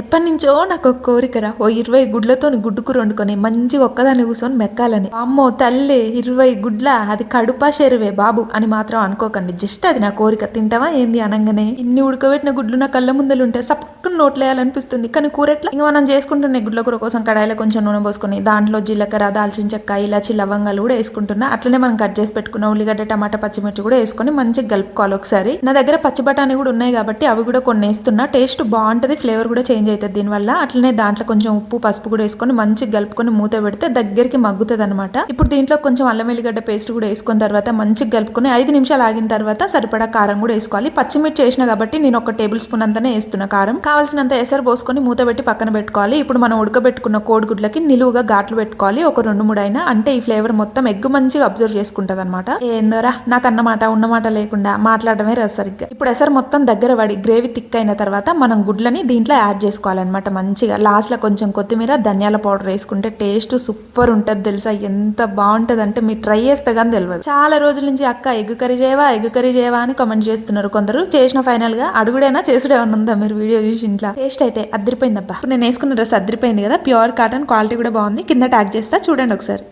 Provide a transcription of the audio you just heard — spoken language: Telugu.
ఎప్పటి నుంచో నాకు ఒక కోరికరా ఓ ఇరవై గుడ్లతో గుడ్డు కూర వండుకొని మంచిగా ఒక్కదాన్ని కూర్చొని మెక్కాలని. అమ్మో తల్లి ఇరవై గుడ్ల? అది కడుపా షెరువే బాబు అని మాత్రం అనుకోకండి. జస్ట్ అది నా కోరిక. తింటావా ఏంది అనగానే? ఇన్ని ఉడకబెట్టిన గుడ్లు నా కళ్ళ ముందలు ఉంటే సపక్కన నోట్లేయాలనిపిస్తుంది. కానీ కూర ఎట్లా ఇంకా మనం చేసుకుంటున్న గుడ్ల కూర కోసం కడాయిలో కొంచెం నూనె పోసుకొని దాంట్లో జీలకర్ర దాల్చిన చెక్క ఇలాచి లవంగాలు కూడా వేసుకుంటున్నా. అట్లనే మనం కట్ చేసి పెట్టుకున్న ఉల్లిగడ్డ టమాటా పచ్చిమిర్చి కూడా వేసుకొని మంచిగా కలుపుకోవాలి ఒకసారి. నా దగ్గర పచ్చి బఠానీ కూడా ఉన్నాయి కాబట్టి అవి కూడా కొన్ని వేస్తున్నా. టేస్ట్ బాగుంటుంది ఫ్లేవర్ కూడా చేంజ్ అవుతుంది దీనివల్ల. అట్లనే దాంట్లో కొంచెం ఉప్పు పసుపు కూడా వేసుకొని మంచిగా కలుపుకొని మూత పెడితే దగ్గరికి మగ్గుతుంది అనమాట ఇప్పుడు దీంట్లో కొంచెం అల్లం వెల్లిగడ్డ పేస్ట్ కూడా వేసుకున్న తర్వాత మంచిగా కలుపుకొని ఐదు నిమిషాలు ఆగిన తర్వాత సరిపడా కారం కూడా వేసుకోవాలి. పచ్చిమిర్చి వేసిన కాబట్టి నేను ఒక టేబుల్ స్పూన్ అంతనే వేస్తున్నా కారం. కావాల్సినంత ఎసరు పోసుకొని మూత పెట్టి పక్కన పెట్టుకోవాలి. ఇప్పుడు మనం ఉడకబెట్టుకున్న కోడిగుడ్లకి నిలువుగా ఘాట్లు పెట్టుకోవాలి. ఒక రెండు మూడు అయినా. అంటే ఈ ఫ్లేవర్ మొత్తం ఎగ్ మంచిగా అబ్జర్వ్ చేసుకుంటది అనమాట ఏందోరా? నాకు అన్నమాట ఉన్నమాట లేకుండా మాట్లాడమే రాదు సరిగ్గా. ఇప్పుడు ఎసరు మొత్తం దగ్గర పడి గ్రేవీ థిక్ అయిన తర్వాత మనం గుడ్లని దీంట్లో యాడ్ చేసుకోవాలన్నమాట మంచిగా. లాస్ట్లో కొంచెం కొత్తిమీర ధనియాల పౌడర్ వేసుకుంటే టేస్ట్ సూపర్ ఉంటుంది తెలుసా? ఎంత బాగుంటుంది అంటే మీరు ట్రై చేస్తే కానీ తెలియదు చాలా రోజుల నుంచి అక్క ఎగ్ కర్రీ చేయవా ఎగ్ కర్రీ చేయవా అని కామెంట్ చేస్తున్నారు కొందరు. చేసిన ఫైనల్గా అడుగుడైనా చేసుడు ఏమన్నా ఉందా మీరు వీడియో చూసి ఇంట్లో? టేస్ట్ అయితే అద్దరిపోయిందబ్బా నేను వేసుకున్న డ్రెస్ అద్దరిపోయింది కదా ప్యూర్ కాటన్ క్వాలిటీ కూడా బాగుంది. కింద ట్యాగ్ చేస్తా చూడండి ఒకసారి.